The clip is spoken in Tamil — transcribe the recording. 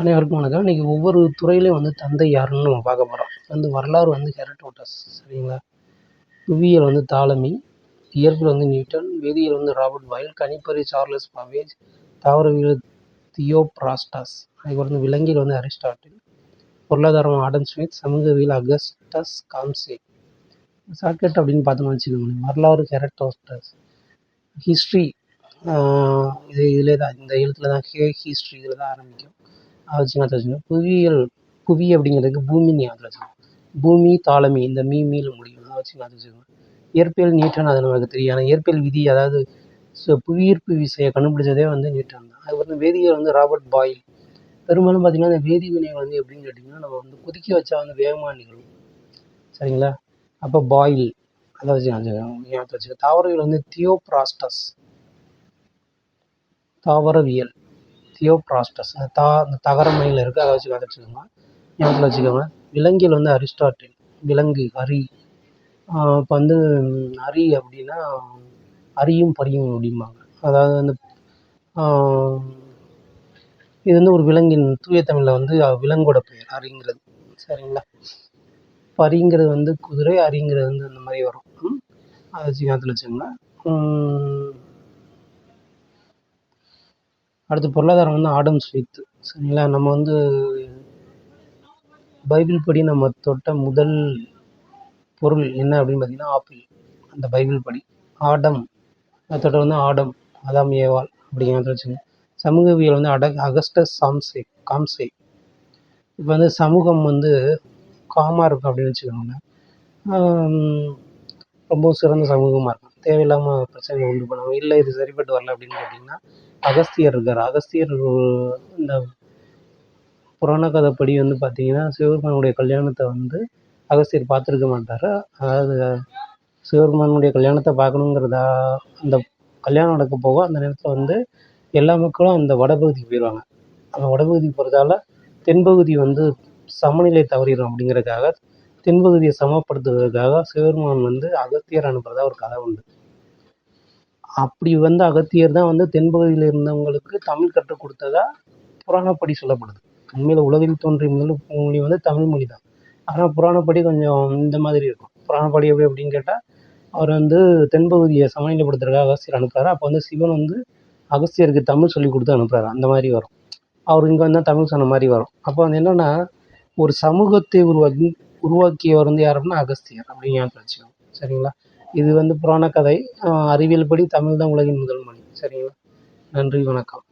அனைவருக்கும் வணக்கம். இன்றைக்கி ஒவ்வொரு துறையிலையும் வந்து தந்தை யாருன்னு நம்ம பார்க்க போகிறோம் வந்து வரலாறு வந்து ஹெரட்டோட்டஸ் சரிங்களா? புவியியல் வந்து தாலமி இயற்பியல் வந்து நியூட்டன் வேதியியல் வந்து ராபர்ட் வயல் கணிப்பறி சார்லஸ் பாவேஜ் தாவரவியல் தியோப்ராஸ்டஸ் அதுக்கு வந்து விலங்கியல் வந்து அரிஸ்டாட்டில் பொருளாதாரம் ஆடம் ஸ்மித் சமூகவியல் அகஸ்டஸ் காம்சே. ஷார்ட்கட் அப்படின்னு பார்த்தோம்னு வச்சுக்கோங்களேன். வரலாறு ஹெரட்டோஸ்டஸ் ஹிஸ்ட்ரி இது இதிலே தான் இந்த எழுத்தில் தான் ஹே ஹிஸ்ட்ரி இதில் தான் ஆரம்பிக்கும். அதை வச்சு புவியியல் புவி அப்படிங்கிறதுக்கு பூமி ஞாபகத்தில் வச்சுக்கணும் பூமி தாலமி இந்த மீ மீல முடியும். அதை வச்சு ஞாபகத்தில் வச்சுக்கணும் இயற்பியல் நியூட்டன் அது நமக்கு தெரியும். ஆனால் இயற்பியல் விதி அதாவது ஸோ புவியீர்ப்பு விசையை கண்டுபிடிச்சதே வந்து நியூட்டன் தான். அதுக்கப்புறம் வேதியியல் வந்து ராபர்ட் பாயில். பெரும்பாலும் பார்த்திங்கன்னா இந்த வேதி வினைகள் வந்து எப்படின்னு கேட்டிங்கன்னா நம்ம வந்து கொதிக்க வச்சா வந்து வேகமாக நிகழும். சரிங்களா? அப்போ பாயில் அதை வச்சு ஞாபகத்தில் வச்சுக்க தாவரவியல் வந்து தியோப்ராஸ்டஸ். தாவரவியல். தியோப்ராஸ்டஸ் இந்த தா இந்த தகர மயில் இருக்குது அதை வச்சு வச்சுக்கோங்க ஞாபகத்தில் வச்சுக்கோங்க. விலங்கியல் வந்து அரிஸ்டாட்டில். விலங்கு அரி இப்போ வந்து அரி அப்படின்னா அரியும் பரியும் அப்படிம்பாங்க. அதாவது வந்து இது வந்து ஒரு விலங்கின் தூய தமிழில் வந்து விலங்கோட பெயர் அரிங்கிறது சரிங்களா? பரிங்கிறது வந்து குதிரை அரிங்கிறது வந்து அந்த மாதிரி வரும். அதை வச்சு ஞாபகத்தில் வச்சுக்கோங்க அடுத்து பொருளாதாரம் வந்து ஆடம் ஸ்மித் சரிங்களா? நம்ம வந்து பைபிள் படி நம்ம தொட்ட முதல் பொருள் என்ன அப்படின்னு பார்த்தீங்கன்னா ஆப்பிள். அந்த பைபிள் படி. ஆடம். தொட்ட வந்து ஆடம். அதாம் ஏவாள். அப்படிங்கிறத வச்சுக்கோங்க சமூகவியல் வந்து அட அகஸ்டஸ் சாம்சே காம்சே. இப்போ வந்து சமூகம் வந்து காமாக இருக்கும் அப்படின்னு வச்சுக்கோங்க ரொம்ப சிறந்த சமூகமாக இருக்கும். தேவையில்லாமல் பிரச்சனைகள் உண்டு பண்ணுவாங்க. இல்லை இது சரிப்பட்டு வரல அப்படின்னு கேட்டிங்கன்னா அகஸ்தியர் இருக்கார். அகஸ்தியர் இந்த புராண கதைப்படி வந்து பார்த்தீங்கன்னா சிவபெருமானுடைய கல்யாணத்தை வந்து அகஸ்தியர் பார்த்துருக்க மாட்டார். அதாவது சிவபெருமானுடைய கல்யாணத்தை பார்க்கணுங்கிறதா அந்த கல்யாணம் நடக்க போக அந்த நேரத்தில் வந்து எல்லா மக்களும் அந்த வடபகுதிக்கு போயிடுவாங்க அந்த வடபகுதிக்கு போகிறதால தென்பகுதி வந்து சமநிலை தவறிடும் அப்படிங்கிறதுக்காக தென்பகுதியை சமப்படுத்துவதற்காக சிவபெருமான் வந்து அகத்தியர் அனுப்புகிறதா ஒரு கதை உண்டு. அப்படி வந்து அகத்தியர் தான் வந்து தென்பகுதியில் இருந்தவங்களுக்கு தமிழ் கற்றுக் கொடுத்ததா புராணப்படி சொல்லப்படுது. உண்மையில் உலகில் தோன்றிய முதல் மொழி வந்து தமிழ் மொழி தான். ஆனால் புராணப்படி கொஞ்சம் இந்த மாதிரி இருக்கும். புராணப்படி எப்படி அப்படின்னு கேட்டால் அவர் வந்து தென்பகுதியை சமநிலைப்படுத்துறதுக்காக அகஸ்தியர் அனுப்புகிறாரு அப்போ வந்து சிவன் வந்து அகஸ்தியருக்கு தமிழ் சொல்லி கொடுத்து அனுப்புகிறாரு அந்த மாதிரி வரும். அவர் இங்கே வந்தால் தமிழ் சொன்ன மாதிரி வரும். அப்போ வந்து என்னென்னா ஒரு சமூகத்தை உருவாக்கி உருவாக்கியவர் வந்து யார் அப்படின்னா அகஸ்தியர் அப்படின்னு ஞாபகம் வச்சுக்கோங்க. சரிங்களா? இது வந்து புராண கதை அறிவியல் படி தமிழ் தான் உலகின் முதல் மொழி. சரிங்களா? நன்றி வணக்கம்.